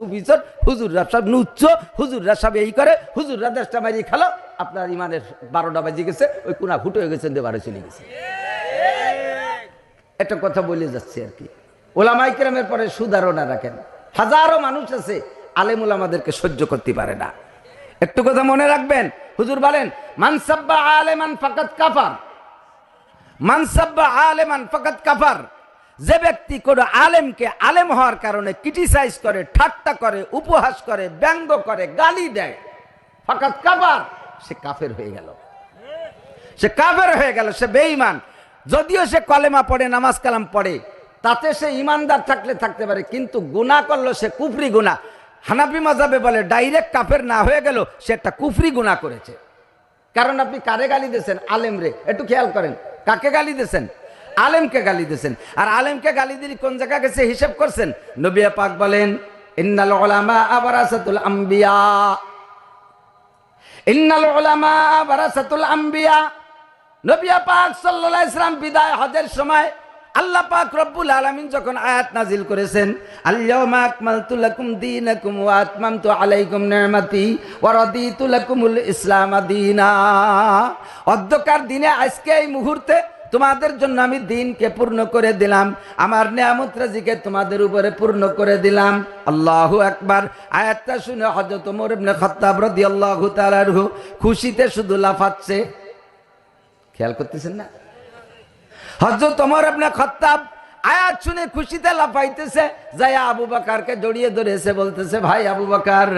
বিচার হুজুররা সব নুচ্ছ, হুজুররা সব এই করে, হুজুররা দেশটা মারি খেলো। আপনার ইমানের বারোটা বাজে গেছে, ওই কোনা ফুটো হয়ে গেছে, দেবারে চলে গেছে। একটা কথা বলে যাচ্ছে আর কি। ওলামাই কেরামের পরে সুধারণা রাখেন। হাজারো মানুষ আছে, আলেমুল আমাদেরকে সহ্য করতে পারে না। একটু কথা মনে রাখবেন, হুজুর বলেন মানসাব্বা আলেমান ফাকাত কাফার। মানসাব্বা আলেমান ফাকাত কাফার। যে ব্যক্তি কোনো আলেমকে আলেম হওয়ার কারণে ক্রিটিসাইজ করে, ঠাট্টা করে, উপহাস করে, ব্যঙ্গ করে, গালি দেয়, ফাকাত কাবার সে কাফের হয়ে গেল। সে কাফের হয়ে গেল, সে বেঈমান। যদিও সে কলেমা পড়ে, নামাজ কালাম পড়ে, তাতে সে ইমানদার থাকলে থাকতে পারে, কিন্তু গুনাহ করল সে কুফরি গুনাহ। হানাফি মাজাবে বলে, ডাইরেক্ট কাফের না হয়ে গেল, সে একটা কুফরি গুনাহ করেছে। কারণ আপনি কারে গালি দিয়েছেন? আলেম রে, একটু খেয়াল করেন। কাকে গালি দিয়েছেন? আলেমকে গালি দিয়েছেন। আর আলেমকে গালি দিলি কোন জায়গা গেছে হিসাব করছেন? নবিয়া পাক বলেন বিদায় সময় আলামিন যখন আয়াত নাজিল করেছেন ইসলাম অধ্যকার দিনে আজকে এই মুহূর্তে তোমাদের জন্য আমি দিনকে পূর্ণ করে দিলাম। আমার নিয়ামত রাজিকে তোমাদের উপরে পূর্ণ করে দিলাম। আল্লাহু একবার আয়াতটা শুনে হজরত ওমর ইবনে খাত্তাব রাদিয়াল্লাহু তাআলা আনহু খুশিতে শুধু লাফাচ্ছে। খেয়াল করতেছেন না? হজরত ওমর ইবনে খাত্তাব আয়াত শুনে খুশিতে লাফাইতেছে যাই আবু বাকারকে জড়িয়ে ধরেছে বলতেছে, ভাই আবু বাকার,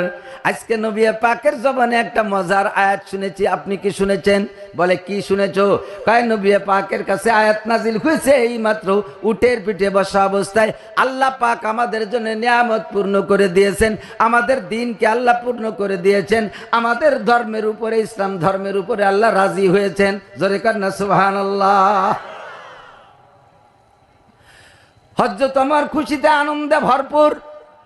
আজকে নবী পাকের জবানে একটা মজার আয়াত শুনেছি, আপনি কি শুনেছেন? বলে, কি শুনেছো? কয়, নবী পাকের কাছে আয়াত নাজিল হয়েছে, এই মাত্র উটের পিঠে বসা অবস্থায় আল্লাহ পাক আমাদের জন্য নিয়ামত পূর্ণ করে দিয়েছেন, আমাদের দিনকে আল্লাহ পূর্ণ করে দিয়েছেন, আমাদের ধর্মের উপরে, ইসলাম ধর্মের উপরে আল্লাহ রাজি হয়েছেন। জোরে কন্যা সুবহান আল্লাহ হজরত আমার খুশিতে আনন্দে ভরপুর।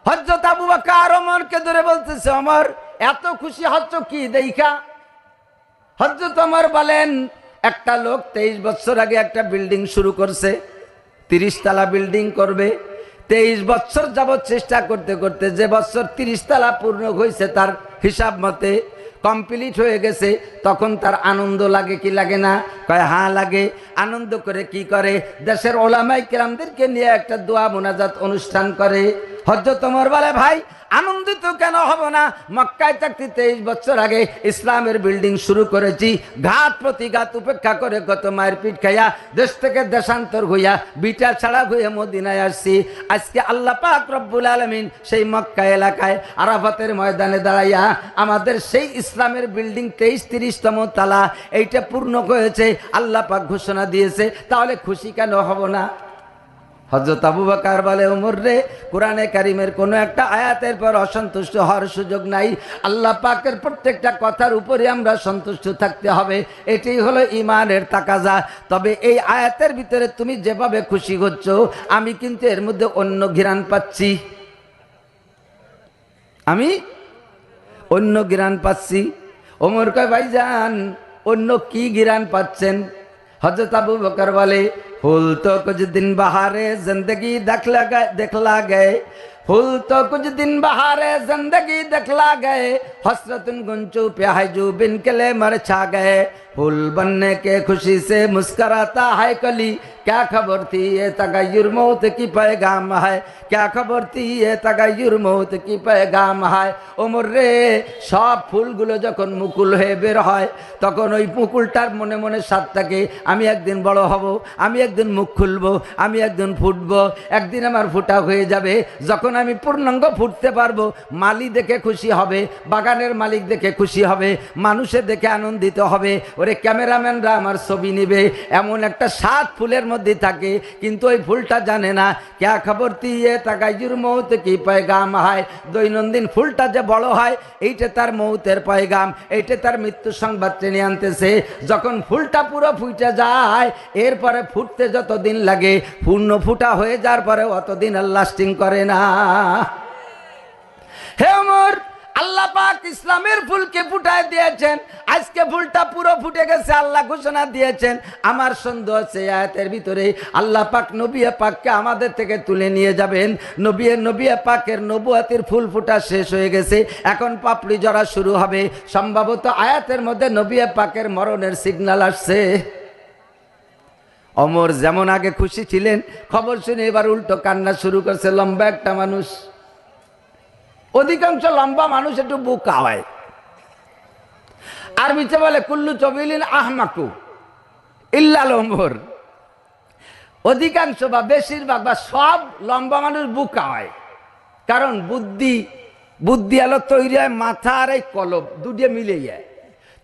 হজরত আবু বাকার অমরকে ধরে বলতেছে অমর এত খুশি হচ্ছ কি দেখা হজরত অমর বলেন, একটা লোক তেইশ বছর আগে একটা বিল্ডিং শুরু করছে তিরিশ তালা বিল্ডিং করবে। তেইশ বছর যাবৎ চেষ্টা করতে করতে যে বছর তিরিশ তালা পূর্ণ হয়েছে তার হিসাব মতে কমপ্লিট হয়ে গেছে, তখন তার আনন্দ লাগে কি লাগে না? কয় হা লাগে। আনন্দ করে কি করে? দেশের ওলামাই কেরামদেরকে নিয়ে একটা দোয়া মোনাজাত অনুষ্ঠান করে। হজরত তোমার বলে, ভাই, আনন্দিত কেন হব না? মক্কায় থাকতে তেইশ বছর আগে ইসলামের বিল্ডিং শুরু করেছি। ঘাত প্রতিঘাত উপেক্ষা করে গত মায়ের পিঠ খাইয়া দেশ থেকে দেশান্তর হইয়া বিটা ছাড়া হয়ে মদিনায় আসছি। আজকে আল্লাহ পাক রব্বুল আলমিন সেই মক্কা এলাকায় আরাফাতের ময়দানে দাঁড়াইয়া আমাদের সেই ইসলামের বিল্ডিং তেইশ, তিরিশতম তালা এইটা পূর্ণ হয়েছে আল্লাহ পাক ঘোষণা দিয়েছে, তাহলে খুশি কেন হব না? হজরত আবু বাকার বলে, উমর রে, কোরআনে কারিমের কোন একটা আয়াতের পর অসন্তুষ্ট হওয়ার সুযোগ নাই। আল্লাহ পাকের প্রত্যেকটা কথার উপরে আমরা সন্তুষ্ট থাকতে হবে। এটাই হলো ইমানের তাকাজা। তবে এই আয়াতের ভিতরে তুমি যেভাবে খুশি হচ্ছ, আমি কিন্তু এর মধ্যে অন্য ঘিরান পাচ্ছি। আমি অন্য গিরান পাচ্ছি। ওমর কয়, ভাইজান, অন্য কি গিরান পাচ্ছেন? हज़रत अबू बकर वाले फूल तो कुछ दिन बहारे ज़िंदगी दखला गए दिखला गए। फूल तो कुछ दिन बहारे ज़िंदगी दखला गए। हसरत गुंचू प्याजू बिनकले मर छा गए। फूल बनने के खुशी से मुस्कराता है कली क्या खबर थी ये तगैर मौत की पैगाम है क्या खबर थी ये तगैर मौत की पैगाम है ওমর রে সব ফুলগুলো যখন মুকুল হয়ে বের হয় তখন ওই মুকুলটার মনে মনে স্বাদ থাকে আমি একদিন বড় হব আমি একদিন মুখ খুলবো আমি একদিন ফুটবো একদিন আমার ফুটা হয়ে যাবে যখন আমি পূর্ণাঙ্গ ফুটতে পারবো মালি দেখে খুশি হবে বাগানের মালিক দেখে খুশি হবে মানুষের দেখে আনন্দিত হবে ওরে ক্যামেরাম্যানরা আমার ছবি নেবে। এমন একটা সাত ফুলের মধ্যে থাকে, কিন্তু ওই ফুলটা জানে না। ক্যা খবর দিয়ে তাকাইজুর মৌত কি পয়গাম হয়? দৈনন্দিন ফুলটা যে বড় হয়, এইটা তার মৌতের পয়গাম, এইটা তার মৃত্যু সংবাদ টেনে আনতেছে। যখন ফুলটা পুরো ফুটে যায়, এরপরে ফুটতে যত দিন লাগে পূর্ণ ফুটা হয়ে যাওয়ার পরে অতদিন আর লাস্টিং করে না। হে ওমর আল্লাহ পাক ইসলামের ফুলকে ফুটায় দিয়েছেন। আজকে ফুলটা পুরো ফুটে গেছে, আল্লাহ ঘোষণা দিয়েছেন। আমার সন্দেহ আছে আয়াতের ভিতরে আল্লাহ পাক নবিয়া পাককে আমাদের থেকে তুলে নিয়ে যাবেন। নবিয়ে নবিয়া পাকের নবুয়াতির ফুল ফুটা শেষ হয়ে গেছে। এখন পাপড়ি জড়া শুরু হবে। সম্ভবত আয়াতের মধ্যে নবিয়া পাকের মরণের সিগন্যাল আসছে। অমর যেমন আগে খুশি ছিলেন, খবর শুনে এবার উল্টো কান্না শুরু করছে, লম্বা একটা মানুষ। অধিকাংশ লম্বা মানুষ একটু বুক হয় আর বিচে বলে, কুল্লু চবিলিন আহমাকু ইল্লা লম্বর। অধিকাংশ বা বেশিরভাগ বা সব লম্বা মানুষ বুকা হয় কারণ বুদ্ধি বুদ্ধি আলো তৈরি হয় মাথা আর এই কলব দুটিয়ে মিলে যায়।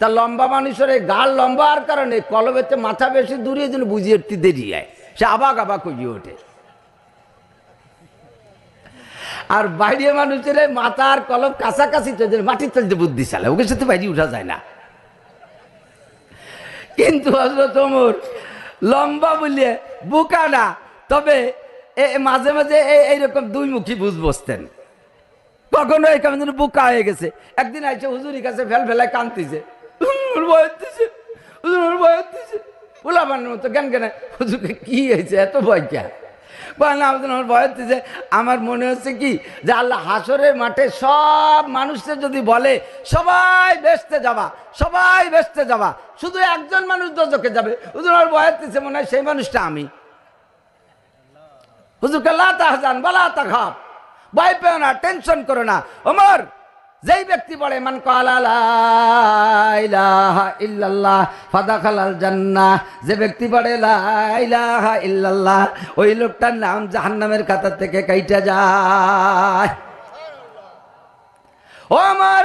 তা লম্বা মানুষের এই গাল লম্বা আর কারণে কলবের চেয়ে মাথা বেশি দূরে যেন বুঝিয়ে দেরি যায় সে আবাক আবাক হয়ে ওঠে। আর বাইরে মানুষের এই মাথা আর কলম কাছাকাছি চলছে মাটির চলছে বুদ্ধি চালে ওকে সাথে বাইরে উঠা যায় না। কিন্তু হজরত ওমর লম্বা বলিয়ে, বুকা না, তবে মাঝে মাঝে এইরকম দুই মুখী বুঝ বসতেন। কখনো এই কেমন বুকা হয়ে গেছে। একদিন আইসে হুজুরি কাছে ফেল ফেলায় হুজুর ভয় দিছে হুজুর ভয় দিছে ওলাবার মতো জ্ঞান জ্ঞান হুজুরকে কি হয়েছে এত ভয় আমার ভয় হচ্ছে আমার মনে হচ্ছে কি, যে আল্লাহ হাসরের মাঠে সব মানুষকে যদি বলে, সবাই বেসতে যাবা, সবাই বেসতে যাবা, শুধু একজন মানুষ দোজকে যাবে, হুজুর আমার ভয় হচ্ছে, মনে হয় সেই মানুষটা আমি। হুজুরকে লাতা হাজান বলা তা খাপ ভয় পেও না, টেনশন করো না। ওমর যেই ব্যক্তি বলে, মান ইল্লাল্লাহ, ফাদাখালাল জান্নাহ। যে ব্যক্তি বলে, লা ইলাহা ইল্লাল্লাহ, ওই লোকটার নাম জাহান্নামের খাতা থেকে কাইটা যায়। ও আমার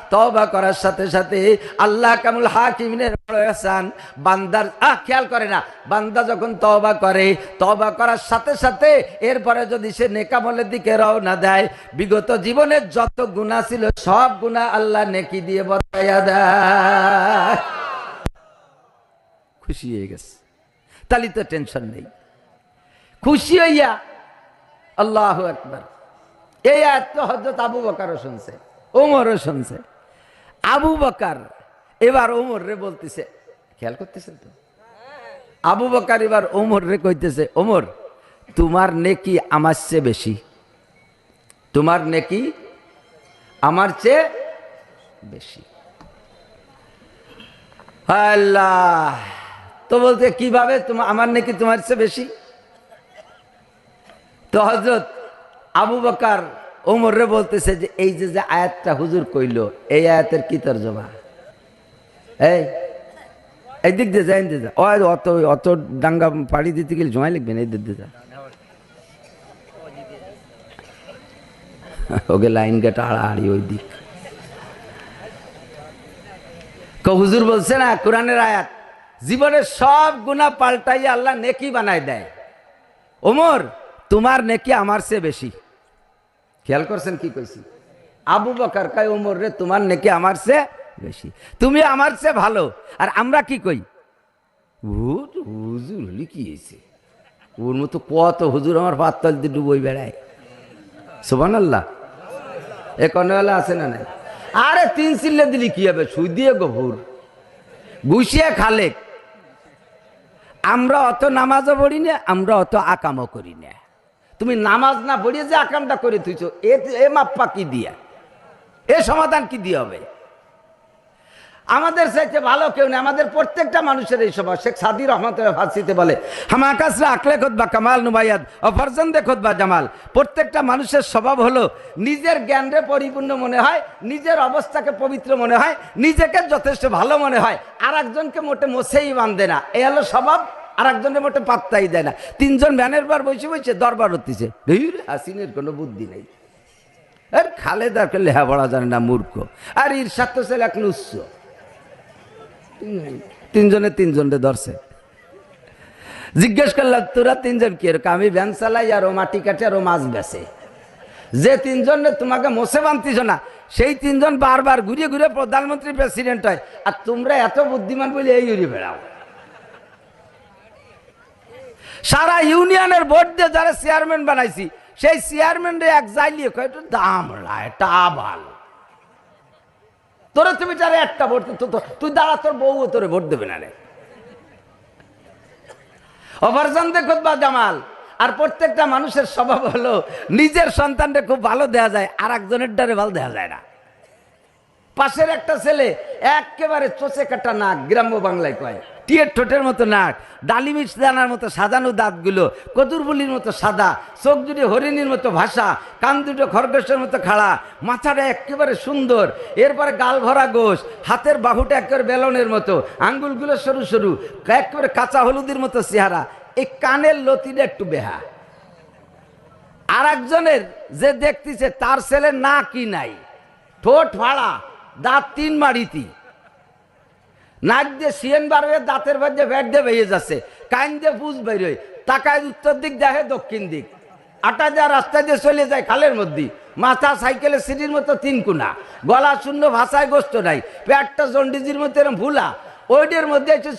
তবা করার সাথে সাথে আল্লাহ কামুল হাকিমিনের বান্দার, আহ, খেয়াল করে না, বান্দা যখন তবা করে তবা করার সাথে সাথে এরপরে যদি সে নেকামলের দিকে রওনা দেয়, বিগত জীবনের যত গুণা ছিল, সব গুণা আল্লাহ নেকি দিয়ে বতাইয়া দেয়। খুশি হয়ে গেছে। তাহলে তো টেনশন নেই। খুশি হইয়া, আল্লাহ একবার এই আয়াত তো হজরত আবু বকারও শুনছে, ওমরও শুনছে। আবু বকার, এবার ওমর রে বলতেছে, খেয়াল করতেছেন তো? আবু বকার এবার ওমর রে কইতেছে, ওমর, তোমার নেকি আমার চেয়ে বেশি। তোমার নেকি আমার চেয়ে বেশি। আল্লাহ, তো বলতে কীভাবে তোমার আমার নেকি তোমার চেয়ে বেশি? তো হজরত আবু বকার ওমর বলতেছে যে, এই যে যে আয়াতটা হুজুর কইল, এই আয়াতের কি তর্জমা? এই এই দিক দিয়ে যাই যা। ও অত অত ডাঙ্গা পাড়ি দিতে গেলে জমা লিখবেন এই দিক দিয়ে ওকে লাইন গেটা হাড়াহাড়ি ওই দিক। হুজুর বলছে না, কোরআনের আয়াত, জীবনের সব গুণা পাল্টাই আল্লাহ নেকি বানায় দেয়। ওমর, তোমার নেকি আমার চেয়ে বেশি। খেয়াল করছেন কি কইছি? আবু বকার কাই ওমর রে, তোমার নেকি আমার সে বেশি। তুমি আমার সে ভালো। আর আমরা কি কই? হুজুর হলি কি হয়েছে ওর মতো কত হুজুর আমার পাত্তাল দিয়ে ডুবই বেড়ায়। সোবান আল্লাহ এ কনওয়ালা আছে না নাই? আরে, তিন সিল্লে দিলি কি হবে? সুই দিয়ে গভুর গুছিয়ে খালেক। আমরা অত নামাজও পড়ি না, আমরা অত আকামও করি না। তুমি নামাজ না পড়িয়ে যে আকামটা করে তুইছো এ মাপ্পা কি দিয়া? এ সমাধান কি দিয়ে হবে? আমাদের চাইতে ভালো কেউ নেই। আমাদের প্রত্যেকটা মানুষের এই স্বভাব শেখ সাদি রহমতের ফাঁসিতে বলে হামা আকাশরা আকলে খোদবা কামাল নুবাইয়াদ ও ফরজন্দে খোদবা জামাল। প্রত্যেকটা মানুষের স্বভাব হলো, নিজের জ্ঞানরে পরিপূর্ণ মনে হয়, নিজের অবস্থাকে পবিত্র মনে হয়, নিজেকে যথেষ্ট ভালো মনে হয়। আর একজনকে মোটে মোছেই বাঁধে না। এ হলো স্বভাব। আর একজনের মোটে পাত্তাই দেয় না। তিনজন ভ্যানের বার বসে বসে দরবার হতেছে। হাসিনের কোনো বুদ্ধি নেই। আর খালেদারকে লেহা পড়া জানে না, মূর্খ। আর ঈর্ষাদ তো ছেলে এক উৎস তিনজনে তিনজনে ধরছে। জিজ্ঞেস করলাম, তোরা তিনজন কি এরকম? আমি ভ্যান চালাই আর ও মাটি কাটে আর ও মাছ বেছে যে তিনজন তোমাকে মোসে বানতিস না, সেই তিনজন বারবার ঘুরিয়ে ঘুরে প্রধানমন্ত্রী প্রেসিডেন্ট হয়। আর তোমরা এত বুদ্ধিমান বলে এই ঘুরে বেড়াও। সারা ইউনিয়নের ভোট দিয়ে যারা চেয়ারম্যান বানাইছি, সেই চেয়ারম্যান রে এক যাইলিয়ে কয় একটু দাম রায় টাবাল তোরা তুমি তারা একটা ভোট তুই দাঁড়া, তোর বউ তোরে ভোট দেবে না রে। অপারেশন দেখো বা জামাল, আর প্রত্যেকটা মানুষের স্বভাব হলো, নিজের সন্তানটা খুব ভালো দেয়া যায় আর একজনের ডারে ভালো দেয়া যায় না। পাশের একটা ছেলে একেবারে চোচে কাটা নাক, গ্রাম্য বাংলায় কয়। টিয়ের ঠোঁটের মতো নাক ডালিমিস দানার মতো সাজানো দাঁতগুলো, কদুরবুলির মতো সাদা, চোখ দুটি হরিণীর মতো ভাষা কান দুটো খরগোশের মতো খাড়া, মাথাটা একেবারে সুন্দর। এরপরে গাল ভরা গোশ, হাতের বাহুটা একেবারে বেলনের মতো, আঙ্গুলগুলো সরু সরু, একেবারে কাঁচা হলুদের মতো চেহারা, এই কানের লতিটা একটু বেহা। আর একজনের যে দেখতেছে, তার ছেলে না কি নাই, ঠোঁট ফাড়া দাঁত তিন মারিতি নাক দিয়ে সিএন হয়ে দাঁতের মধ্যে ভ্যাট দিয়ে বেরিয়ে যাচ্ছে। কান দিয়ে পুষ বেরোয় তাকায় উত্তর দিক, দেখে দক্ষিণ দিক। আটা যা রাস্তা দিয়ে চলে যায় খালের মধ্যে। মাথা সাইকেলে সিঁড়ির মতো তিন কুনা। গলা শূন্য, ভাষায় গোস্ত নাই। পেটটা জন্ডিজির মতো এরকম ভুলা। ওইটার মধ্যে একটু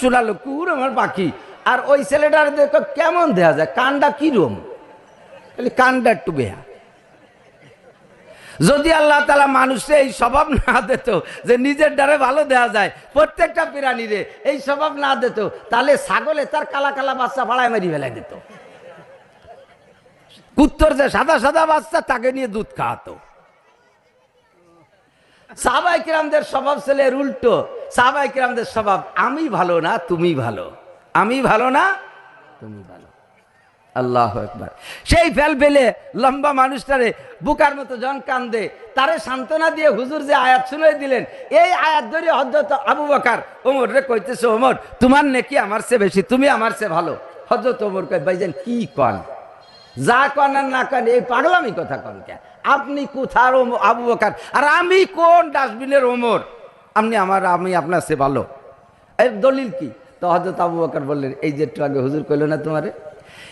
শোনালো কুর আমার পাখি। আর ওই ছেলেটার দেখো কেমন দেয়া যায়, কানটা কিরম? কানটা একটু বেহা যদি আল্লাহ তালা মানুষে এই স্বভাব না দিত যে নিজের দ্বারে ভালো দেওয়া যায়, প্রত্যেকটা প্রাণীরে এই স্বভাব না দিত, তাহলে ছাগলে তার কালা কালা বাচ্চা ফাড়ায় মারি ফেলাই দিত। কুত্তর যে সাদা সাদা বাচ্চা, তাকে নিয়ে দুধ খাওয়াতো। সাহাবাই কিরামদের স্বভাব ছেলের উল্টো। সাহাবাই কিরামদের স্বভাব, আমি ভালো না, তুমি ভালো। আমি ভালো না, তুমি ভালো। আল্লাহ একবার সেই ফেল ফেলে লম্বা মানুষটারে বুকার মতো জন কান্দে, তারে সান্ত্বনা দিয়ে হুজুর যে আয়াত শুনে দিলেন, এই আয়াত ধরে হজরত আবু বকার ওমর রে কইতেছে, ওমর, তোমার নেকি আমার চেয়ে বেশি, তুমি আমার চেয়ে ভালো। হজরত ওমর কয় ভাইজান কি কন? যা কন আর না কন, এই পাগলামি কথা কন কে? আপনি কোথার আবু বকার? আর আমি কোন ডাস্টবিনের ওমর? আপনি আমার, আমি আপনার সে ভালো। এই দলিল কি? তো হজরত আবু বকর বললেন, এই যে একটু আগে হুজুর কইল না তোমারে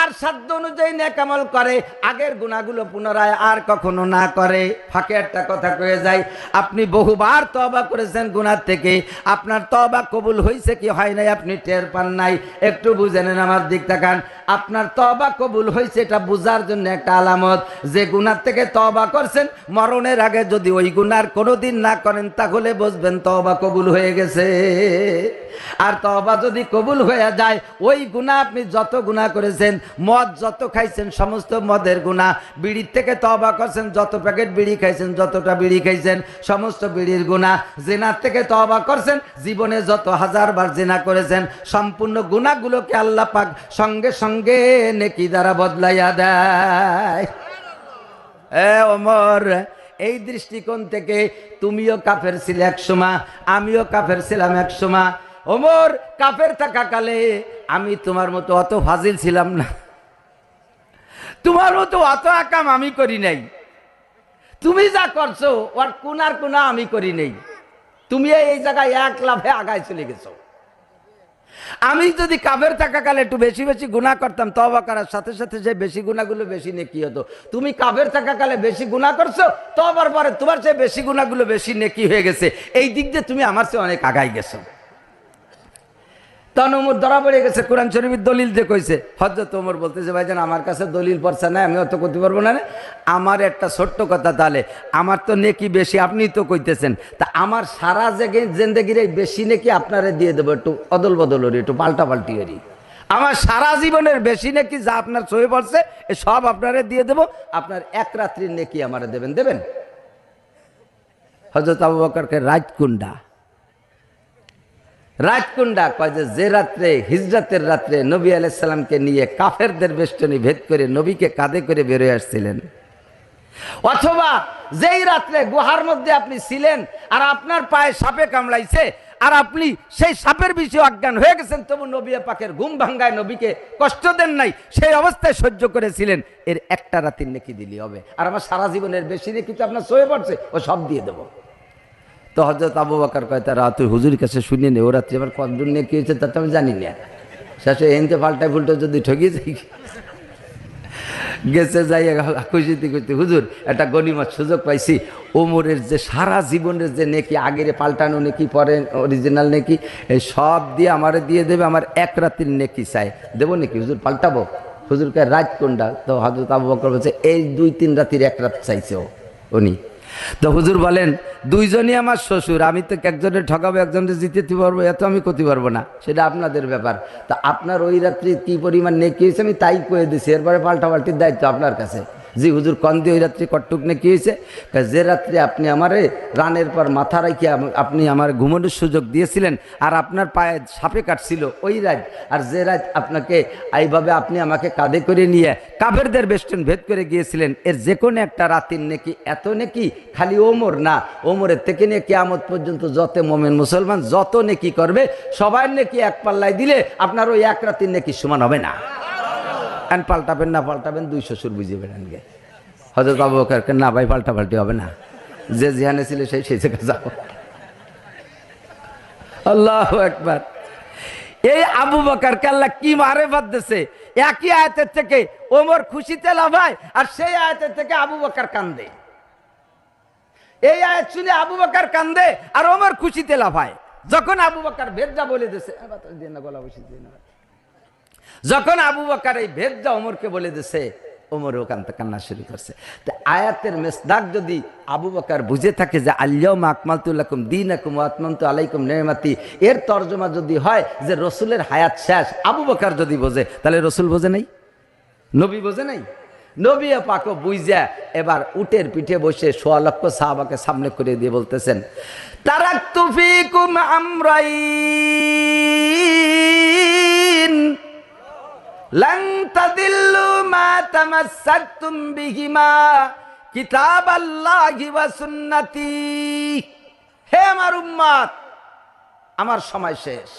আর সাধ্য অনুযায়ী নেক আমল করে, আগের গুণাগুলো পুনরায় আর কখনো না করে। ফাঁকে একটা কথা কয়ে যায় আপনি বহুবার তবা করেছেন গুনার থেকে, আপনার তবা কবুল হয়েছে কি হয় নাই আপনি টের পান নাই? একটু বুঝে নেন আমার দিক তাকান। আপনার তবা কবুল হয়েছে এটা বুঝার জন্য একটা আলামত। যে গুনার থেকে তবা করছেন, মরণের আগে যদি ওই গুনার কোনোদিন না করেন, তাহলে বুঝবেন তবা কবুল হয়ে গেছে। আর তবা যদি কবুল হয়ে যায়, ওই গুণা আপনি যত গুণা করেছেন মদ যত খাইছেন, সমস্ত মদের গুণা বিড়ির থেকে তবা করছেন, যত প্যাকেট বিড়ি খাইছেন, যতটা বিড়ি খাইছেন, সমস্ত বিড়ির গুণা জেনার থেকে তবা করছেন, জীবনে যত হাজার বার জেনা করেছেন, সম্পূর্ণ গুণাগুলোকে আল্লাহ পাক সঙ্গে সঙ্গে নেকি দ্বারা বদলাইয়া দেয়। এ ওমর, এই দৃষ্টিকোণ থেকে তুমিও কাফের ছিলে এক সময়, আমিও কাফের ছিলাম এক সময়। ওমর, কাফের থাকাকালে আমি তোমার মতো অত ফাজিল ছিলাম না। তোমার মতো অত আকাম আমি করি নাই। তুমি যা করছ, ওর কোনার কোনা আমি করি নেই। তুমি এই জায়গায় এক লাভে আগায় চলে গেছো। আমি যদি কাফের থাকাকালে একটু বেশি বেশি গুণা করতাম তবা করার সাথে সাথে যে বেশি গুণাগুলো বেশি নেকি হতো। তুমি কাফের থাকাকালে বেশি গুণা করছ তবার পরে তোমার চেয়ে বেশি গুণাগুলো বেশি নেকি হয়ে গেছে। এই দিক দিয়ে তুমি আমার চেয়ে অনেক আগাই গেছো। তখন ওমর ধরা পড়ে গেছে, কোরআন শরীফের দলিল যে কইছে। হজরত ওমর বলতেছে, ভাইজান, আমার কাছে দলিল পড়ছে না, আমি অত করতে পারব না আমার একটা ছোট্ট কথা তাহলে, আমার তো নেকি বেশি আপনি তো কইতেছেন। তা আমার সারা জেগে, জেন্দেগির এই বেশি নেকি আপনারে দিয়ে দেবো, একটু অদল বদল হরি, একটু পাল্টা পাল্টি হরি। আমার সারা জীবনের বেশি নেকি যা আপনার সয়ে পড়ছে, এ সব আপনারে দিয়ে দেবো। আপনার এক রাত্রির নেকি আমারে দেবেন দেবেন? হজরত আবু বকরকে রাজকুন্ডা রাজকুন্ডা কয় যে যে রাত্রে, হিজরাতের রাত্রে নবী আলাইসাল্লামকে নিয়ে কাফেরদের বেষ্টনী ভেদ করে নবীকে কাঁধে করে বেরোয় আসছিলেন। অথবা যেই রাত্রে গুহার মধ্যে আপনি ছিলেন আর আপনার পায়ে সাপে কামড়াইছে আর আপনি সেই সাপের বিষয়ে অজ্ঞান হয়ে গেছেন, তবু নবী পাকের ঘুম ভাঙ্গায় নবীকে কষ্ট দেন নাই, সেই অবস্থায় সহ্য করেছিলেন, এর একটা রাতির নেকি দিলি হবে। আর আমার সারা জীবনের বেশি নেকি তো আপনার সয়ে পড়ছে, ও সব দিয়ে দেবো। তো হজরত আবু বাকার কয় তারা তুই হুজুর কাছে শুনি নে, ও রাত্রে আবার কতজন নিয়ে কি হয়েছে তা তো আমি জানি না। শেষে এনতে পাল্টায় ফুলটা যদি ঠকিয়ে যাই গেছে যাই খুশিতে খুশিতে, হুজুর, একটা গনিমত সুযোগ পাইছি। ওমরের যে সারা জীবনের যে নেকি, আগের পাল্টানো নেকি, পরে অরিজিনাল নেকি, এই সব দিয়ে আমারে দিয়ে দেবে, আমার এক রাতির নেকি চাই। দেবো নাকি, হুজুর, পাল্টাবো? হুজুরকে রাত কোনটা? তো হজরত আবু বকর বলছে, এই দুই তিন রাতির এক রাত চাইছে উনি। তো হুজুর বলেন, দুইজনই আমার শ্বশুর, আমি তো একজনের ঠকাবো একজনের জিতেতে পারব, এত আমি করতে পারব না। সেটা আপনাদের ব্যাপার। তা আপনার ওই রাত্রি কি পরিমাণ নেই হয়েছে আমি তাই কয়ে দিছি, এরপরে পাল্টাপাল্টির দায়িত্ব আপনার কাছে। জি, হুজুর, কন্দি ওই রাত্রি কটুক নেকি হয়েছে যে রাত্রে আপনি আমারে রানের পর মাথা রাখি আপনি আমার ঘুমানোর সুযোগ দিয়েছিলেন আর আপনার পায়ে সাপে কাটছিল ওই রাত, আর যে রাত আপনাকে এইভাবে আপনি আমাকে কাঁধে করে নিয়ে কাবেরদের বেষ্টন ভেদ করে গিয়েছিলেন, এর যে কোনো একটা রাতির নেকি, এত নেকি খালি ওমর না? ওমরের থেকে নিয়ে কেয়ামত পর্যন্ত যত মোমেন মুসলমান যত নেকি করবে, সবার নেকি এক পাল্লায় দিলে আপনার ওই এক রাতির নেকি সমান হবে না। আর পাল্টাবেন, না পাল্টাবেন, দুই শ্বশুর বুঝিয়ে বেড়ান গে। হয়তো আবু বকরকে না ভাই পাল্টা পাল্টি হবে না। যে যেখানে ছিল সেই সেই জায়গায় যাও আল্লাহ একবার এই আবু বকর আল্লাহ কি মারে বাদ দিছে? একই আয়াতের থেকে ওমর খুশিতে লাভায় আর সেই আয়াতের থেকে আবু বকর কান্দে। এই আয়াত শুনে আবু বকর কান্দে আর ওমর খুশিতে লাভায় যখন আবু বকর ভেদটা বলে দিছে গলা বসিয়ে দিয়ে যখন আবু বকার এই ভেদটা ওমরকে বলে দিছে, ওমর ওখান থেকে কান্না শুরু করছে। আয়াতের মেসদাক যদি আবু বকার বুঝে থাকে যে আল্লাহ আকমালতুল্লাকুম দিন আকুম আত্মন্ত আলাইকুম নেমাতি এর তর্জমা যদি হয় যে, রসুলের হায়াত শেষ, আবু বকার যদি বোঝে, তাহলে রসুল বোঝে নাই? নবী বোঝে নাই? নবী পাক বুঝা এবার উটের পিঠে বসে সোয়া লক্ষ সাহাবাকে সামনে করে দিয়ে বলতেছেন তারাক তুফিকুম আমরাইন। কিতাব আল্লাহি সুন্নতি। হে আমার আমার সময় শেষ।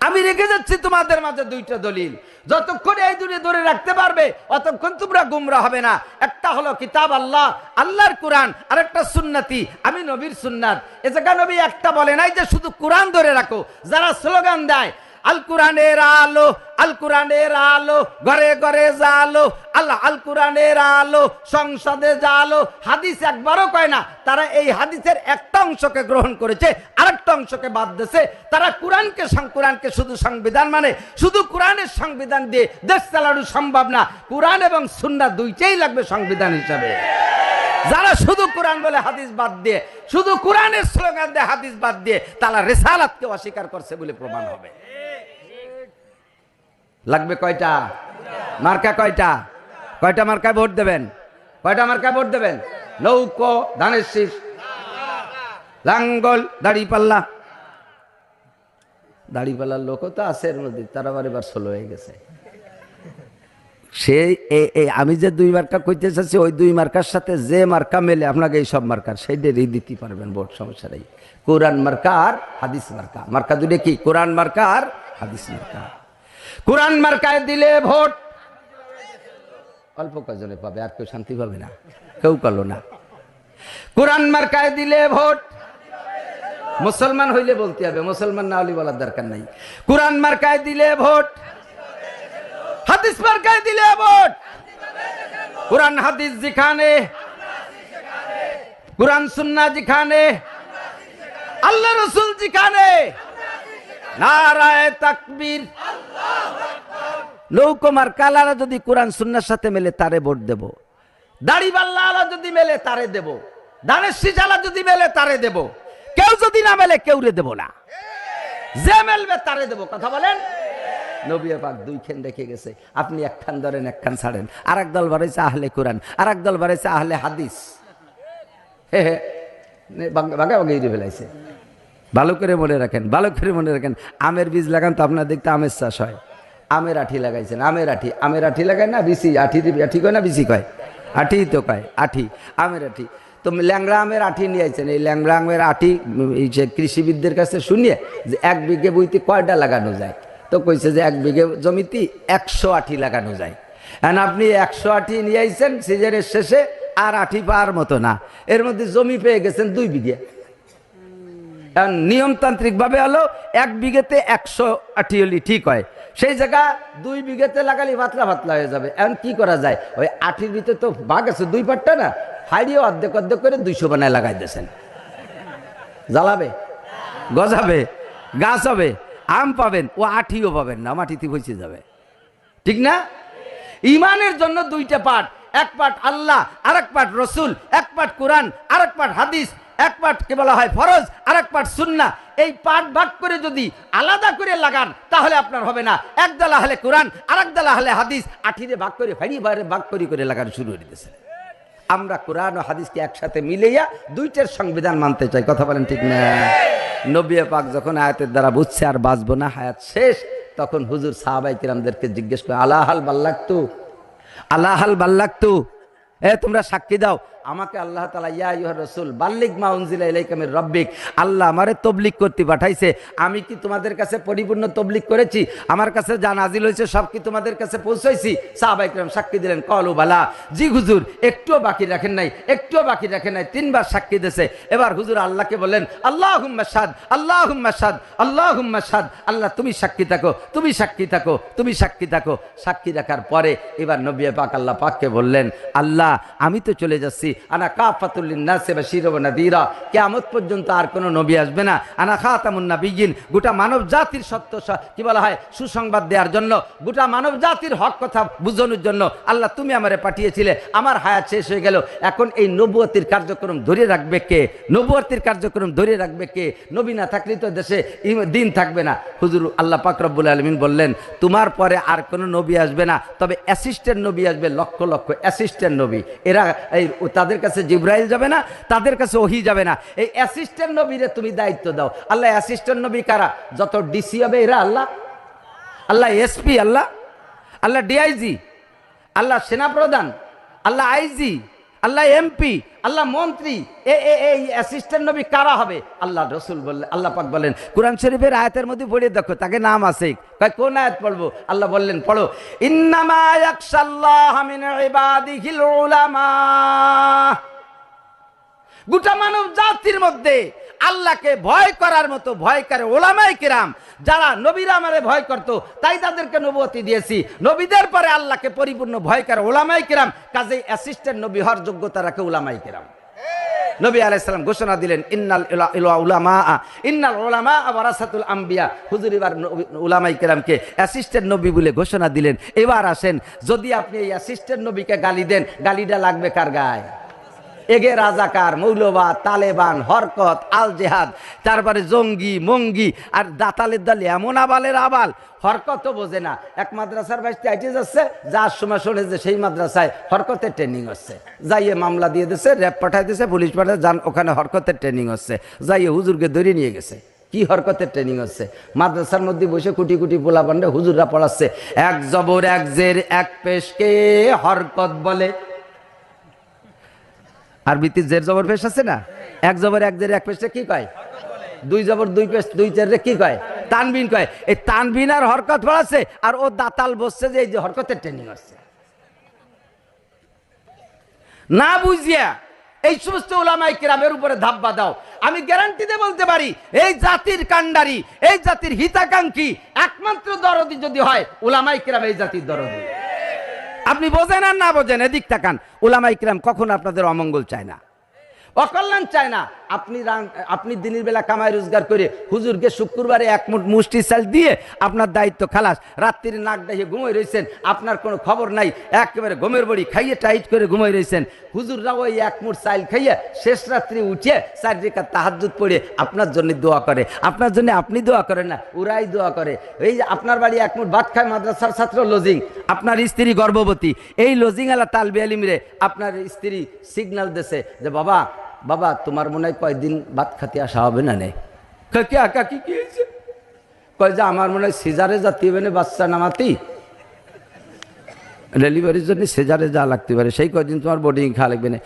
আমি রেখে যাচ্ছি তোমাদের মাঝে দুইটা দলিল। যতক্ষণ এই দুটো ধরে রাখতে পারবে, অতক্ষণ তোমরা গুমরা হবে না। একটা হলো কিতাব আল্লাহ, আল্লাহর কোরআন আর একটা সুন্নাতি। আমি নবীর সুন্নাত। এ জায়গা নবী একটা বলে নাই যে শুধু কোরআন ধরে রাখো। যারা স্লোগান দেয় আল কোরআনের আলো, আল কোরআনের আলো, ঘরে ঘরে জালো, আল্লাহ আল কোরআনের আলো, সংসদে জালো, হাদিস একবারও কয় না, তারা এই হাদিসের একটা অংশকে গ্রহণ করেছে, আরেকটা অংশকে বাদ দিয়েছে, তারা কোরআনকে কোরআনকে শুধু সংবিধান মানে শুধু কোরআনের সংবিধান দিয়ে দেশ চালানো সম্ভব না, কোরআন এবং সুন্নাহ দুইটাই লাগবে সংবিধান হিসাবে। যারা শুধু কোরআন বলে হাদিস বাদ দিয়ে, শুধু কোরআনের স্লোগান দিয়ে হাদিস বাদ দিয়ে, তারা রেসালাতকে অস্বীকার করছে বলে প্রমাণ হবে। লাগবে কয়টা? মার্কা কয়টা? কয়টা মার্কায় ভোট দেবেন? কয়টা মার্কায় ভোট দেবেন? নৌকো, ধানের শীষ, লাঙ্গল, দাড়িপাল্লা। দাড়িপাল্লার লোকও তো আছে এর মধ্যে তারা আবার এবার ষোলো হয়ে গেছে। সেই আমি যে দুই মার্কা কইতে চাচ্ছি, ওই দুই মার্কার সাথে যে মার্কা মেলে, আপনাকে এই সব মার্কার সেইটারই দিতে পারবেন, ভোট সমস্যা নেই। কোরআন মার্কা আর হাদিস মার্কা। মার্কা দুটো কি? কোরআন মার্কা আর হাদিস মার্কা। কোরআন মার্কায় দিলে ভোট। অল্প কজনে পাবে, আর কেউ শান্তি পাবে না, কেউ করল না। কোরআন মার্কায় দিলে ভোট। মুসলমান হইলে বলতে হবে, মুসলমান না হলে বলার দরকার নাই। কোরআন মার্কায় দিলে ভোট। হাদিস মার্কায় দিলে ভোট। কোরআন হাদিস যেখানে, কোরআন সুন্না যেখানে, আল্লাহ রসুল যেখানে। নারায় তাকবীর। নৌকমার কালারা যদি কোরআন সুন্নার সাথে মেলে, তারে ভোট দেব। দাড়িবাল্লা আলা যদি মেলে, তারে দেব। দানের সিজালা যদি মেলে, তারে দেব। কেউ যদি না মেলে, কেউরে দেব না। যে মেলবে, তারে দেব। কথা বলেন? নবী পাক দুইখান রেখে গেছে। আপনি একখান ধরেন একখান ছাড়েন। আর এক দল বাড়াইছে আহলে কোরআন আর এক দল বাড়াইছে আহলে হাদিস। হে হে বাঙ্গা ইয়ে ফেলাইছে। ভালো করে মনে রাখেন, ভালো করে মনে রাখেন, আমের বীজ লাগান তো আপনার দেখতে আমের চাষ হয়। আমের আঠি লাগাইছেন, আমের আঠি আমের আঠি লাগায় না বিসি, আঠি আঠি কয় না বিসি কয়? আঠি তো কয়, আঠি, আমের আঠি। তো ল্যাংড়া আমের আঠি নিয়ে আইছেন, এই ল্যাংড়া আমের আঠি এই যে কৃষিবিদদের কাছে শুনিয়ে যে এক বিঘে বইতে কয়টা লাগানো যায়? তো কইছে যে এক বিঘে জমিতে একশো আঠি লাগানো যায়। এখন আপনি একশো আঠি নিয়ে আইছেন, সিজনের শেষে আর আঠি পাওয়ার মতো না। এর মধ্যে জমি পেয়ে গেছেন দুই বিঘে। নিয়মতান্ত্রিকভাবে হলো এক বিঘেতে একশো আঠি হলি ঠিক হয়। সেই জায়গা দুই বিঘেতে লাগালি পাতলা পাতলা হয়ে যাবে। এখন কি করা যায়? ওই আঠির ভিতরে তো বাঘ আছে, দুই পাটটা না? ফাইডিও অর্ধেক অর্ধেক করে দুইশো বানায় লাগাই দিয়েছেন। জ্বালাবে? গজাবে? গাছ হবে? আম পাবেন? ও আঠিও পাবেন না, মাটিতে পৌঁছে যাবে। ঠিক না? ইমানের জন্য দুইটা পাঠ। এক পাঠ আল্লাহ আর এক পাঠ রসুল, এক পাঠ কোরআন আর এক পাঠ হাদিস। এক পাঠ কে বলা হয় ফরজ আর এক পাঠ সুন্না এই পাঠ ভাগ করে যদি আলাদা করে লাগান, তাহলে আপনার হবে না। এক দালা হলে কোরআন আর এক দালা হলে হাদিস। আঠিরে ভাগ করে ফাড়ি বাইরে ভাগ করে করে লাগানো শুরু করে দিতেছে আমরা কোরআন ও হাদিসকে একসাথে মিলাইয়া দুইটার সংবিধান মানতে চাই। কথা বলেন ঠিক না? নবী পাক যখন আয়াতের দ্বারা বুঝছে আর বাঁচবো না, হায়াত শেষ, তখন হুজুর সাহাবাই কিরামদেরকে জিজ্ঞেস করে আলাহাল বাল্লাকতু আলাহাল বাল্লাকতু এ, তোমরা সাক্ষী দাও। আমাকে আল্লাহ তালা ইয়া ইহ রসুল বাল্লিক মা উনজিলা ইলাইকামের রব্বিক। আল্লাহ আমারে তবলিক করতে পাঠাইছে। আমি কি তোমাদের কাছে পরিপূর্ণ তবলিক করেছি? আমার কাছে যা নাজিল হয়েছে সব কি তোমাদের কাছে পৌঁছাইছি? সাহাবাইকরাম সাক্ষী দিলেন, কলু বালা। জি হুজুর, একটুও বাকি রাখেন নাই, একটুও বাকি রাখেন নাই, তিনবার সাক্ষী দিয়েছে। এবার হুজুর আল্লাহকে বলেন আল্লাহ হুম্মাসাদ আল্লাহ হুম্মাসাদ আল্লাহ হুম্মাসাদ আল্লাহ, তুমি সাক্ষী থাকো, তুমি সাক্ষী থাকো, তুমি সাক্ষী থাকো। সাক্ষী রাখার পরে এবার নবিয়া পাক আল্লাহ পাককে বললেন, আল্লাহ, আমি তো চলে যাচ্ছি আনা কাফাতুল্লিনাসে বা শিরবনাদিরা কেয়ামত পর্যন্ত আর কোনো নবী আসবে না। আনা খাতামুন নাবিয়িন গোটা মানব জাতির সত্য কি বলা হয়? সুসংবাদ দেওয়ার জন্য, গোটা মানব জাতির হক কথা বুঝানোর জন্য আল্লাহ তুমি আমারে পাঠিয়েছিলে। আমার হায়াত শেষ হয়ে গেল। এখন এই নবুয়তির কার্যক্রম ধরে রাখবে কে? নবুয়তির কার্যক্রম ধরে রাখবে কে? নবী না থাকলে তো দেশে দিন থাকবে না। হুজুর আল্লাহ পাক রব্বুল আলমিন বললেন, তোমার পরে আর কোনো নবী আসবে না। তবে অ্যাসিস্ট্যান্ট নবী আসবে লক্ষ লক্ষ অ্যাসিস্ট্যান্ট নবী। এরা এই তাদের কাছে জিব্রাইল যাবে না, তাদের কাছে ওহি যাবে না। এই অ্যাসিস্ট্যান্ট নবীরে তুমি দায়িত্ব দাও। আল্লাহ অ্যাসিস্ট্যান্ট নবী কারা? যত ডিসি হবে এরা আল্লাহ। আল্লাহ এসপি আল্লাহ। আল্লাহ ডিআইজি আল্লাহ সেনাপ্রধান, আল্লাহ আইজি আল্লাহ এমপি আল্লাহ মন্ত্রী, এ এ এই অ্যাসিস্ট্যান্ট নবী কারা হবে? আল্লাহ রসুল বললেন আল্লাহ পাক বলেন, কোরআন শরীফের আয়াতের মধ্যে পড়ে দেখো, তাকে নাম আছে। কয়, কোন আয়াত পড়ব? আল্লাহ বললেন, পড়ো, ইন্নামা ইয়াকশাল্লাহ মিন ইবাদিহিল উলামা। গোটা মানব জাতির মধ্যে আল্লাহকে ভয় করার মতো ভয় করে ওলামাই কিরাম, যারা নবীরা আমারে ভয় করতো, তাই তাদেরকে নবতি দিয়েছি। নবীদের পরে আল্লাহকে পরিপূর্ণ ভয় করে ওলামাই কিরাম, কাজেই অ্যাসিস্ট্যান্ট নবী হওয়ার যোগ্যতা রাখে ওলামাই কিরাম। নবী আলাইসালাম ঘোষণা দিলেন, ইন্নাল উলামা ইন্নাল উলামা ওয়ারাসাতুল আম্বিয়া। হুজুর, এবার উলামাই কেরামকে অ্যাসিস্ট্যান্ট নবী বলে ঘোষণা দিলেন। এবার আসেন, যদি আপনি এই অ্যাসিস্ট্যান্ট নবীকে গালি দেন, গালিটা লাগবে কার গায়ে? এগে রাজাকার, মৌলবাদ, তালেবান, হরকত আল জেহাদ তারপরে জঙ্গি, মঙ্গি আর দাতালের দল এমন আবালের আবাল হরকতও বোঝে না। এক মাদ্রাসার বাইশটি আইটে যাচ্ছে, যার সময় শুনে যে সেই মাদ্রাসায় হরকতের ট্রেনিং হচ্ছে। যাইয়ে মামলা দিয়ে দিছে র্যাব পাঠাই দিছে পুলিশ পাঠায়, যান, ওখানে হরকতের ট্রেনিং হচ্ছে। যাইয়ে হুজুরকে ধরে নিয়ে গেছে। কি হরকতের ট্রেনিং হচ্ছে? মাদ্রাসার মধ্যে বসে কুটি কুটি পোলা পান্ডে হুজুররা পড়াচ্ছে। এক জবর, এক জের, এক পেশকে হরকত বলে। আরবিতে জের জবর পেশ আছে না? এক জবর, এক জের, এক পেশটা কি কয়? দুই জবর, দুই পেশ, দুই জেরে কি কয়? তানবিন কয়। এই তানবিন আর হরকত পড়াচ্ছে আর ও দাতাল বসছে যে এই যে হরকতের ট্রেনিং হচ্ছে। না বুঝিয়া এই সমস্ত ওলামাই কিরামের উপরে ধাপ্পা দাও। আমি গ্যারান্টি দিয়ে বলতে পারি, এই জাতির কাণ্ডারি, এই জাতির হিতাকাঙ্ক্ষী, একমাত্র দরদি যদি হয় ওলামাই কিরাম এই জাতির দরদি। আপনি বোঝেন আর না বোঝেন এদিক তাকান। ওলামা ইকরাম কখন আপনাদের অমঙ্গল চায় না। অকল্যাণ চায় না। আপনি আপনি দিনের বেলা কামাই রোজগার করে হুজুরকে শুক্রবারে এক মুষ্টি চাল দিয়ে আপনার দায়িত্ব খালাস, রাত্রির নাক ডাইয়ে ঘুমোই রয়েছেন আপনার কোনো খবর নাই, একেবারে ঘুমের বড়ি খাইয়ে টাইট করে ঘুমোই রয়েছেন হুজুররাও ওই এক মুঠ চাইল খাইয়ে শেষ রাত্রি উঠে চার রেখা তাহাজুত পড়ে আপনার জন্য দোয়া করে। আপনার জন্য আপনি দোয়া করেন না, ওরাই দোয়া করে। এই যে আপনার বাড়ি এক মুঠ ভাত খায় মাদ্রাসার ছাত্র লজিং, আপনার স্ত্রী গর্ভবতী, এই লজিং আলা তালবে আলিমরে আপনার স্ত্রী সিগন্যাল দেশে যে, বাবা বাবা, তোমার মনে হয় কয়দিন ভাত খাতে আসা হবে না নে? কি আকা কি হয়েছে? কয় যে আমার মনে হয় সিজারে জাতি হবে না, বাচ্চা নামাতি। ডেলিভারির জন্য সেজারে যা লাগতে পারে। সেই কদিন তোমার বোর্ডিং খাওয়া লাগবে না।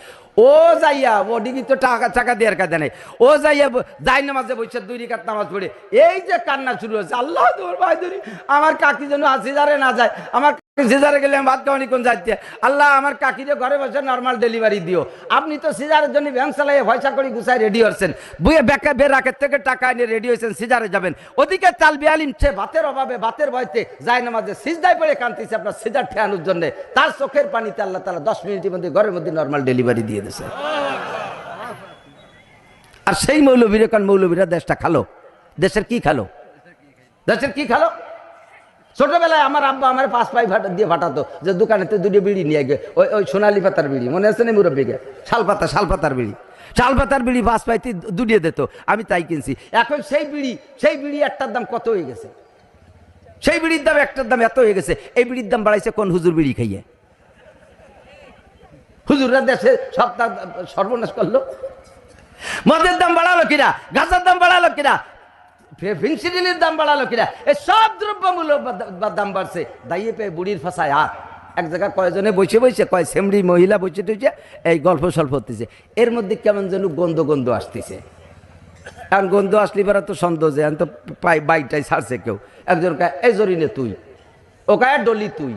ও যাইয়া বোর্ডিং তো টাকা টাকা দেওয়ার কাজে নেই। ও যাইয়া যাই নামাজে বসে দুই রিকাত নামাজ পড়ে। এই যে কান্না শুরু হচ্ছে আল্লাহ তোমার ভাই আমার কাকি যেন সিজারে না যায়, আমার সিজারে গেলে আমি ভাত খাওয়ানি, কোন যাচ্ছে আল্লাহ আমার কাকিরে ঘরে বসে নর্মাল ডেলিভারি দিও। আপনি তো সিজারের জন্য ভ্যান চালাইয়ে পয়সা করে গুছাই রেডি হচ্ছেন বুয়ে বেকা বেরাকের থেকে টাকা এনে রেডি হয়েছেন সিজারে যাবেন। ওদিকে চাল বিয়ালিম সে ভাতের অভাবে, ভাতের ভয়তে যায় নামাজে, সিজদায় পড়ে কান্তিছে আপনার সিজার ঠেয়ানোর জন্য। তার চোখের পানিতে আল্লাহ তালা দশ মিনিটের মধ্যে ঘরের মধ্যে নর্মাল ডেলিভারি দিয়ে দিয়েছে। আর সেই মৌলবীর এখন মৌলবীরা দেশটা খালো? দেশের কি খালো? দেশের কি খালো? ছোটবেলায় আমার আব্বা আমার পাঁচ পাই ভাটা দিয়ে ফাটাতো যে দোকানেতে দুটো বিড়ি নিয়ে গে ওই ওই সোনালি পাতার বিড়ি, মনে আছে না মুরব্বীকে? শাল পাতা, শাল পাতার বিড়ি। শাল পাতার বিড়ি পাঁচ পাইতে দুটিয়ে দিত, আমি তাই কিনছি। এখন সেই বিড়ি সেই বিড়ি একটার দাম কত হয়ে গেছে? সেই বিড়ির দাম একটার দাম এত হয়ে গেছে, এই বিড়ির দাম বাড়াইছে কোন হুজুর বিড়ি খাইয়ে? হুজুররা দেশে সপ্তাহ সর্বনাশ করল। মদের দাম বাড়ালো কিনা গাছের দাম বাড়ালো কিনা ফিনসিডিলের দাম বাড়ালো কিনা? এই সব দ্রব্যমূল্য দাম বাড়ছে। দাইয়ে পেয়ে বুড়ির ফাঁসায় আর এক জায়গায় কয়জনে বসে বসে, কয় সেমরি মহিলা বসে টসে, এই গল্প সল্প হতেছে। এর মধ্যে কেমন যেন গন্ধ গন্ধ আসতেছে। এখন গন্ধ আসলি বেড়া তো সন্দেহ যে, এখন তো বাইকটাই ছাড়ছে কেউ। একজন কয়, এই জরিনে তুই, ও কয় ডলি তুই।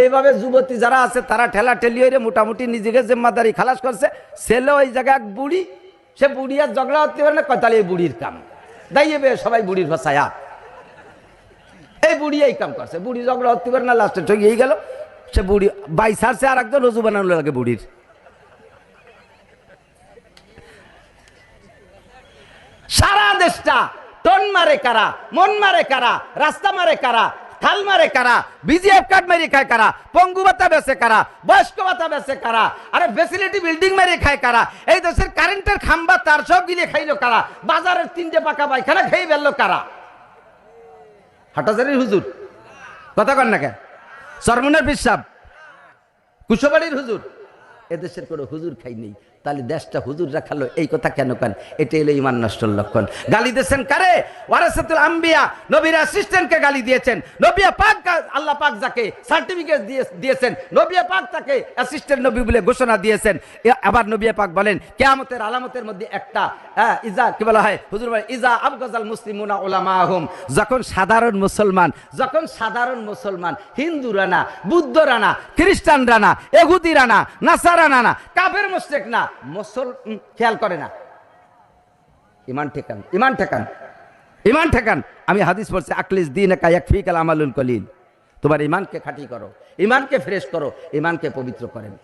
এইভাবে যুবতী যারা আছে, তারা ঠেলা ঠেলি হয়ে মোটামুটি নিজেকে জিম্মাদারি খালাস করছে। ছেলে ওই জায়গায় এক বুড়ি, সে বুড়ি আর ঝগড়া হতে পারে না, কয়, তাহলে এই বুড়ির কাম? দাইয়ে সবাই বুড়ির ভাষায়। এই বুড়ি এই কাম করছে, বুড়ি ঝগড়া হতে পারে না লাস্টে ঠকিয়েই গেল সে বুড়ি, বাই সারছে আর একজন রজু বানানো লাগে বুড়ির সারা দেশটা, টন মারে কারা, মন মারে কারা, রাস্তা মারে কারা থাল মারে কারা? বিজিএফ কার্ড মেরে খায় কারা? পঙ্গু ভাতা বেচে কারা? বয়স্ক ভাতা বেচে কারা? আরে ফেসিলিটি বিল্ডিং মেরে খায় কারা? এই দেশের কারেন্টের খাম্বা তার সব গিলে খাইলো কারা? বাজারের তিনটে পাকা পায়খানা খেয়ে ফেলল কারা? হাটাজারির হুজুর। কথা কন না কেন? সরমুনের বিশ্বাব কুশবাড়ির হুজুর। এদেশের কোনো হুজুর খাই নেই। তাহলে দেশটা হুজুর রাখালো এই কথা কেন কেন? এটা এলো ইমান নষ্টর লক্ষণ। গালি দিয়েছেন কারে? ওয়ারাসাতুল আম্বিয়া নবীর অ্যাসিস্ট্যান্টকে গালি দিয়েছেন। নবিয়া পাক আল্লাহ পাক যাকে সার্টিফিকেট দিয়ে দিয়েছেন নবিয়া পাক তাকে অ্যাসিস্ট্যান্ট নবী বলে ঘোষণা দিয়েছেন। আবার নবিয়া পাক বলেন কেয়ামতের আলামতের মধ্যে একটা হ্যাঁ, ইজা কি বলা হয়? হুজুর বলে ইজা আবগাজাল মুসলিমুনা ওলামাহুম যখন সাধারণ মুসলমান যখন সাধারণ মুসলমান হিন্দুরা না বুদ্ধরা না খ্রিস্টানরা না এহুদিরা না নাসারা না না কাফের না মুসল খেয়াল করে না। ইমান ঠেকান ইমান ঠেকান ইমান ঠেকান। আমি হাদিস পড়ছি, আকলিস দিন একা এক ফিকাল আমালুল কলিল। তোমার ইমানকে খাঁটি করো, ইমানকে ফ্রেশ করো, ইমানকে পবিত্র করেন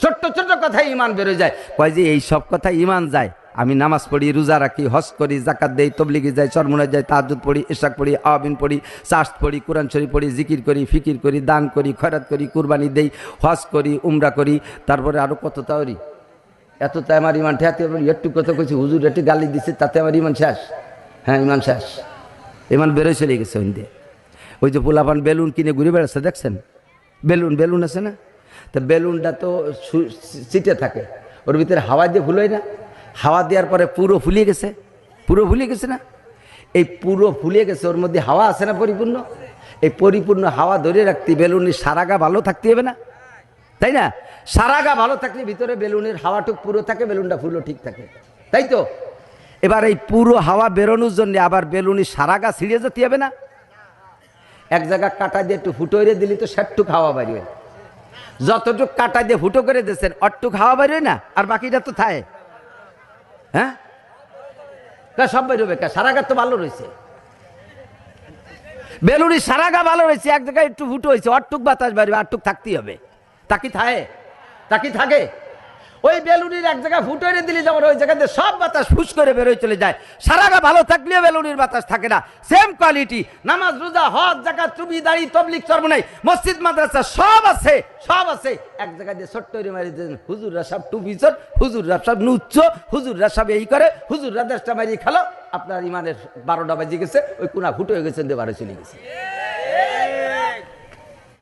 ছোট্ট ছোট্ট কথাই ইমান বেরোয় যায়। কয় যে এই সব কথা ইমান যায়। আমি নামাজ পড়ি, রোজা রাখি, হজ করি জাকাত দেই, তবলিগে যাই চরমুনা যাই তাহাজুদ পড়ি ইশাক পড়ি আবিন পড়ি চাষ পড়ি, কোরআন শরীফ পড়ি, জিকির করি, ফিকির করি, দান করি, খয়রাত করি, কুরবানি দেই, হজ করি, উমরা করি, তারপরে আরও কত তাওরি। এত তাই আমার ইমান ঠেয়াতে একটু কথা কইছি, হুজুর একটু গালি দিচ্ছে তাতে আমার ইমান শেষ। হ্যাঁ ইমান শেষ। ইমান বেরোয় চলে গেছে ওই দিয়ে। ওই যে পোলাপান বেলুন কিনে ঘুরে বেড়াচ্ছে, দেখছেন? বেলুন বেলুন আছে না? তা বেলুনটা তো সিটে থাকে। ওর ভিতরে হাওয়া দিয়ে ফুলোয় না? হাওয়া দেওয়ার পরে পুরো ফুলিয়ে গেছে। পুরো ফুলিয়ে গেছে না? এই পুরো ফুলিয়ে গেছে, ওর মধ্যে হাওয়া আছে না পরিপূর্ণ? এই পরিপূর্ণ হাওয়া ধরে রাখতে বেলুনের সারা গা ভালো থাকতে হবে না? তাই না? সারা গা ভালো থাকলে ভিতরে বেলুনের হাওয়াটুক পুরো থাকে, বেলুনটা ফুলো ঠিক থাকে। তাই তো? এবার এই পুরো হাওয়া বেরোনোর জন্য আবার বেলুনের সারা গা ছিঁড়ে যেতে হবে না? এক জায়গা কাটা দিয়ে একটু ফুটো করে দিলি তো ষাটটুক হাওয়া বাড়িবে যতটুক কাটা দিয়ে ফুটো করে দিয়েছেন, অটটুক হাওয়া বাড়িবে না? আর বাকিটা তো থায়। হ্যাঁ? তা সব বেরোবে কা? সারা গা তো ভালো রয়েছে। বেলুনি সারা গা ভালো রয়েছে, এক জায়গায় একটু ফুটো হয়েছে, অটটুক বাতাস বাড়বে আটটুক থাকতেই হবে। তাকি থায়? তাকি থাকে? ওই বেলুনির এক জায়গায় ফুটো দিলে, যেমন ওই জায়গাতে সব বাতাস ফুস করে বেরোয় চলে যায়। সারা গা ভালো থাকলেও বেলুনির বাতাস থাকে না। সেম কোয়ালিটি নামাজ, রোজা, হজ, জাকাত, চুবি, দাড়ি তবলিক চর্মনাই, মসজিদ, মাদ্রাসা, সব আছে সব আছে। এক জায়গায় দিয়ে ছোট্ট মারি হুজুররা সব টুপি চোর হুজুররা সব নুচ্চ হুজুররা সব এই করে, হুজুররা দেশটা মারি খেলো। আপনার ইমানের বারোটা বাজে গেছে, ওই কোনা ফুটো হয়ে গেছে দিয়ে বারো চলে গেছে।